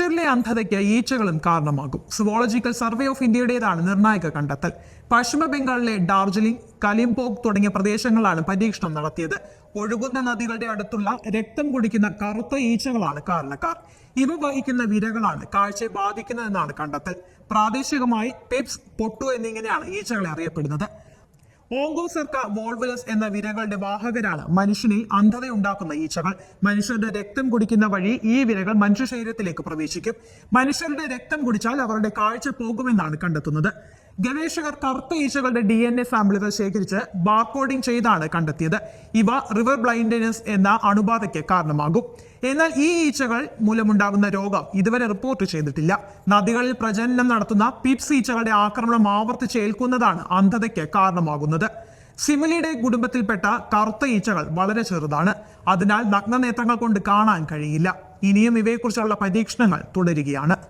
മനുഷ്യരിലെ അന്ധതയ്ക്ക് ഈച്ചകളും കാരണമാകും. Zoological survey of ഇന്ത്യയുടേതാണ് നിർണായക കണ്ടെത്തൽ. പശ്ചിമ ബംഗാളിലെ ഡാർജിലിംഗ് കലിംപോക് തുടങ്ങിയ പ്രദേശങ്ങളാണ് പരീക്ഷണം നടത്തിയത്. ഒഴുകുന്ന നദികളുടെ അടുത്തുള്ള രക്തം കുടിക്കുന്ന കറുത്ത ഈച്ചകളാണ് കാരണക്കാർ. ഇവ വഹിക്കുന്ന വിരകളാണ് കാഴ്ചയെ ബാധിക്കുന്നതെന്നാണ് കണ്ടെത്തൽ. പ്രാദേശികമായി പെപ്സ് പൊട്ടു എന്നിങ്ങനെയാണ് ഈച്ചകളെ അറിയപ്പെടുന്നത്. ഓങ്കോസർക്ക വോൾവലസ് എന്ന വിരകളുടെ വാഹകരാണ് മനുഷ്യനിൽ അന്ധതയുണ്ടാക്കുന്ന ഈച്ചകൾ. മനുഷ്യരുടെ രക്തം കുടിക്കുന്ന വഴി ഈ വിരകൾ മനുഷ്യ ശരീരത്തിലേക്ക് പ്രവേശിക്കും. മനുഷ്യരുടെ രക്തം കുടിച്ചാൽ അവരുടെ കാഴ്ച പോകുമെന്നാണ് കണ്ടെത്തുന്നത്. ഗവേഷകർ കറുത്ത ഈച്ചകളുടെ ഡി എൻ എ സാമ്പിളുകൾ ശേഖരിച്ച് ബാർകോഡിംഗ് ചെയ്താണ് കണ്ടെത്തിയത്. ഇവ റിവർ ബ്ലൈൻഡ്നെസ് എന്ന അണുബാധയ്ക്ക് കാരണമാകും. എന്നാൽ ഈ ഈച്ചകൾ മൂലമുണ്ടാകുന്ന രോഗം ഇതുവരെ റിപ്പോർട്ട് ചെയ്തിട്ടില്ല. നദികളിൽ പ്രജനനം നടത്തുന്ന പിപ്സ് ഈച്ചകളുടെ ആക്രമണം ആവർത്തിച്ച് ഏൽക്കുന്നതാണ് അന്ധതയ്ക്ക് കാരണമാകുന്നത്. സിമിലിയുടെ കുടുംബത്തിൽപ്പെട്ട കറുത്ത ഈച്ചകൾ വളരെ ചെറുതാണ്. അതിനാൽ നഗ്നനേത്രങ്ങൾ കൊണ്ട് കാണാൻ കഴിയില്ല. ഇനിയും ഇവയെക്കുറിച്ചുള്ള പരീക്ഷണങ്ങൾ തുടരുകയാണ്.